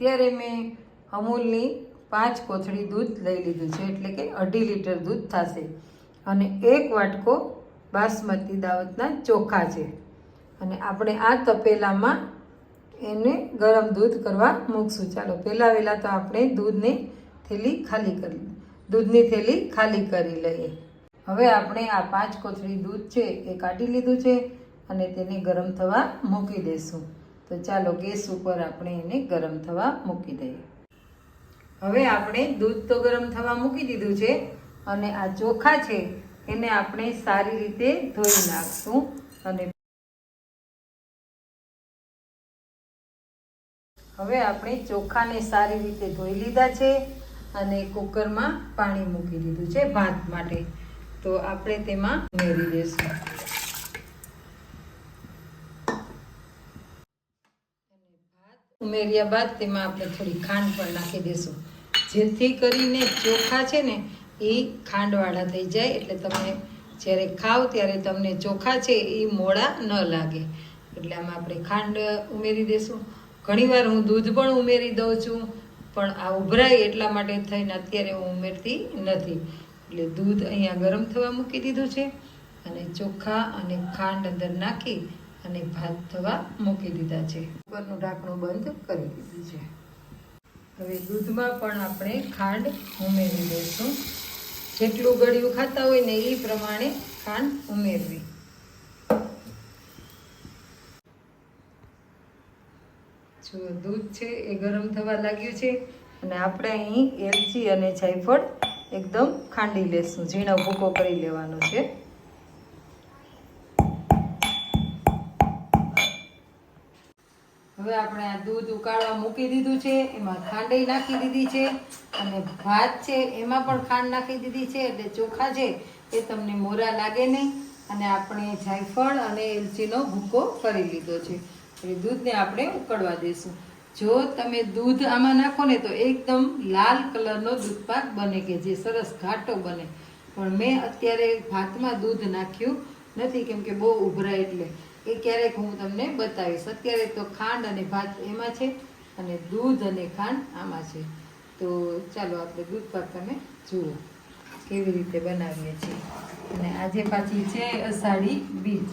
અત્યારે મેં અમૂલની પાંચ કોથળી દૂધ લઈ લીધું છે, એટલે કે અઢી લીટર દૂધ થશે. અને એક વાટકો બાસમતી દાવતના ચોખા છે. અને આપણે આ તપેલામાં એને ગરમ દૂધ કરવા મૂકશું. ચાલો, પહેલાં વહેલાં તો આપણે દૂધની થેલી ખાલી કરી દૂધની થેલી ખાલી કરી લઈએ. હવે આપણે આ પાંચ કોથળી દૂધ છે એ કાઢી લીધું છે અને તેને ગરમ થવા મૂકી દઈશું તો ચાલો ગેસ ઉપર આપણે એને ગરમ થવા મૂકી દઈએ. હવે આપણે દૂધ તો ગરમ થવા મૂકી દીધું છે અને આ ચોખા છે એને આપણે સારી રીતે ધોઈ નાખશું અને હવે આપણે ચોખાને સારી રીતે ધોઈ લીધા છે અને કુકરમાં પાણી મૂકી દીધું છે ભાત માટે. તો આપણે તેમાં ઉમેરી દઈશું અને ભાત ઉમેર્યા બાદ તેમાં આપણે થોડી ખાંડ પણ નાખી દઈશું જેથી કરીને ચોખા છે ને, એ ખાંડવાળા થઈ જાય. એટલે તમે જ્યારે ખાવ ત્યારે તમને ચોખા છે એ મોડા ન લાગે. એટલે આમાં આપણે ખાંડ ઉમેરી દઈશું ઘણીવાર હું દૂધ પણ ઉમેરી દઉં છું, પણ આ ઉભરાય એટલા માટે થઈને અત્યારે હું ઉમેરતી નથી. એટલે દૂધ અહીંયા ગરમ થવા મૂકી દીધું છે. અને ચોખા અને ખાંડ અંદર નાખી અને ભાત થવા મૂકી દીધા છે. ઉપરનું ઢાંકણું બંધ કરી દીધું છે. હવે દૂધમાં પણ આપણે ખાંડ ઉમેરી દઈશું. જેટલું ગળ્યું ખાતા હોય ને એ પ્રમાણે ખાંડ ઉમેરવી. જો દૂધ છે એ ગરમ થવા લાગ્યું છે અને આપણે અહીં એલચી અને જાયફળ એકદમ ખાંડી લેશું. ઝીણો ભૂકો કરી લેવાનો છે. હવે આપણે આ દૂધ ઉકાળવા મૂકી દીધું છે, એમાં ખાંડઈ નાખી દીધી છે અને ભાત છે, એમાં પણ ખાંડ નાખી દીધી છે, એટલે ચોખા છે, એ તમને મોરા લાગે નહીં. અને આપણે જાયફળ અને એલચીનો ભૂકો કરી લીધો છે. એ દૂધને આપણે ઉકળવા દઈશું જો તમે દૂધ આમાં નાખો ને તો એકદમ લાલ કલરનો દૂધપાક બને કે જે સરસ ઘાટો બને. પણ મેં અત્યારે ભાતમાં દૂધ નાખ્યું નથી, કેમ કે બહુ ઉભરાય એટલે. એ ક્યારેક હું તમને બતાવીશ. અત્યારે તો ખાંડ અને ભાત એમાં છે અને દૂધ અને ખાંડ આમાં છે. તો ચાલો આપણે દૂધ પાક તમે જુઓ. કેવી રીતે બનાવીએ છીએ. અને આજે પાછી છે અષાઢી બીજ.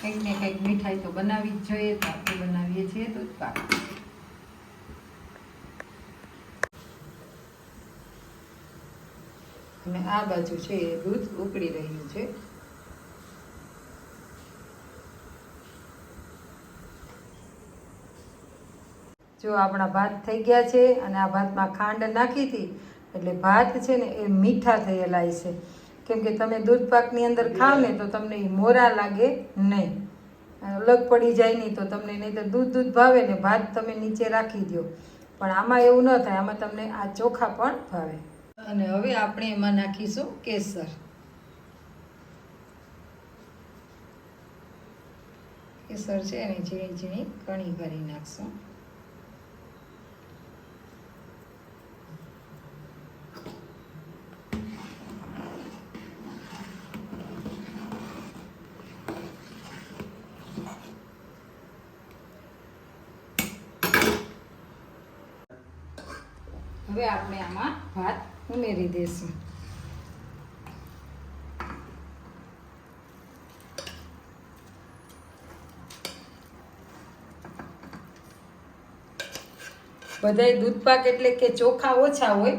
કંઈક ને કંઈક મીઠાઈ તો બનાવી જ જોઈએ તો આપણે બનાવીએ છીએ દૂધ પાક. અને આ બાજુ છે એ દૂધ ઉકળી રહ્યું છે. જો આપણા ભાત થઈ ગયા છે અને આ ભાતમાં ખાંડ નાખી હતી, એટલે ભાત છે ને એ મીઠા થયેલા છે. કેમ કે તમે દૂધ પાકની અંદર ખાવ ને તો તમને એ મોરા લાગે નહીં. અલગ પડી જાય નહીં તો તમને નહીં તો દૂધ દૂધ ભાવે ને ભાત તમે નીચે રાખી દો પણ આમાં એવું ન થાય, આમાં તમને આ ચોખા પણ ભાવે. અને હવે આપણે એમાં નાખીશું કેસર. કેસર છે એની ઝીણી ઝીણી કણી કરી નાખશું. હવે આપણે આમાં ભાત ઉમેરી દઈશું બધાય દૂધપાક એટલે કે ચોખા ઓછા હોય,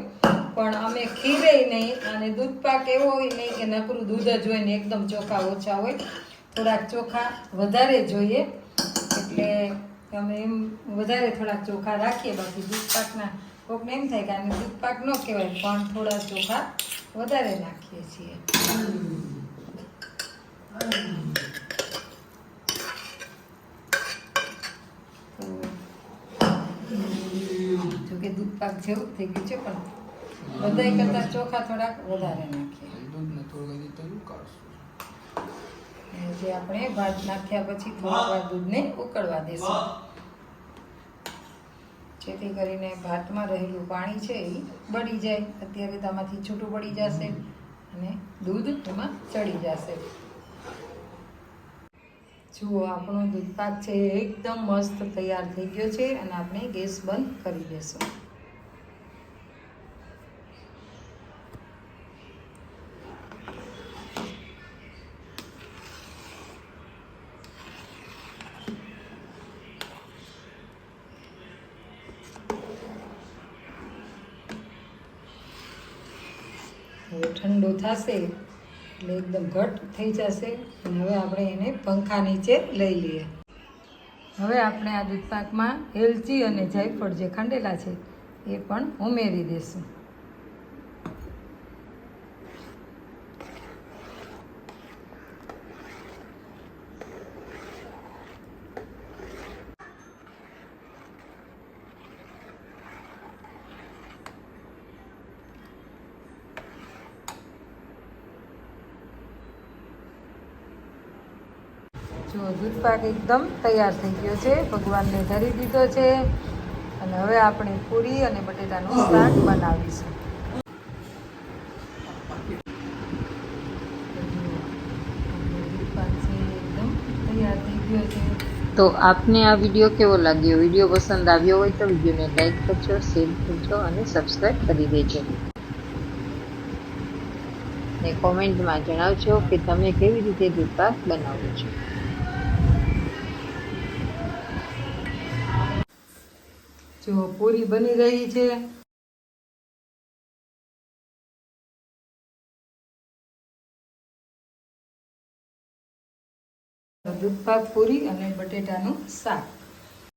પણ અમે ખીરે નહીં અને દૂધપાક એવો હોય નહીં કે નકરું દૂધ જ હોય ને એકદમ ચોખા ઓછા હોય. થોડાક ચોખા વધારે જોઈએ, એટલે અમે એમ વધારે થોડાક ચોખા રાખીએ, બાકી દૂધપાકના કોકને એમ થાય કે આને દૂધપાક ન કહેવાય પણ થોડા ચોખા વધારે નાખીએ છીએ. જોકે જોકે દૂધપાક જેવું થઈ ગયું છે પણ બધાય કરતાં ચોખા થોડાક વધારે નાખીએ. દૂધને થોડું હજી તો જે આપણે ભાત નાખ્યા પછી થોડી વાર દૂધને ઉકળવા દેશું. જેથી કરીને ભાતમાં રહેલું પાણી છે એ બળી જાય. અત્યારે તો આમાંથી છૂટું પડી જશે અને દૂધ એમાં ચડી જશે. જુઓ, આપણો દૂધપાક છે એકદમ મસ્ત તૈયાર થઈ ગયો છે અને આપણે ગેસ બંધ કરી દેશું. ઠંડુ થશે એટલે એકદમ ઘટ થઈ જશે. અને હવે આપણે એને પંખા નીચે લઈ લઈએ. હવે આપણે આ દૂધપાકમાં એલચી અને જાયફળ જે ખાંડેલા છે, એ પણ ઉમેરી દઈશું જો દૂધપાક એકદમ તૈયાર થઈ ગયો છે. ભગવાનને ધરી દીધો છે. અને હવે આપણે પૂરી અને બટેટાનું શાક બનાવીશું. તો આપને આ વીડિયો કેવો લાગ્યો? વીડિયો પસંદ આવ્યો હોય તો વિડીયોને લાઈક કરજો, શેર કરજો અને સબસ્ક્રાઈબ કરી દેજો. ને કોમેન્ટમાં જણાવજો કે તમે કેવી રીતે દૂધપાક બનાવો છો. જો પૂરી બની રહી છે. દૂધપાક પૂરી અને બટેટાનું શાક.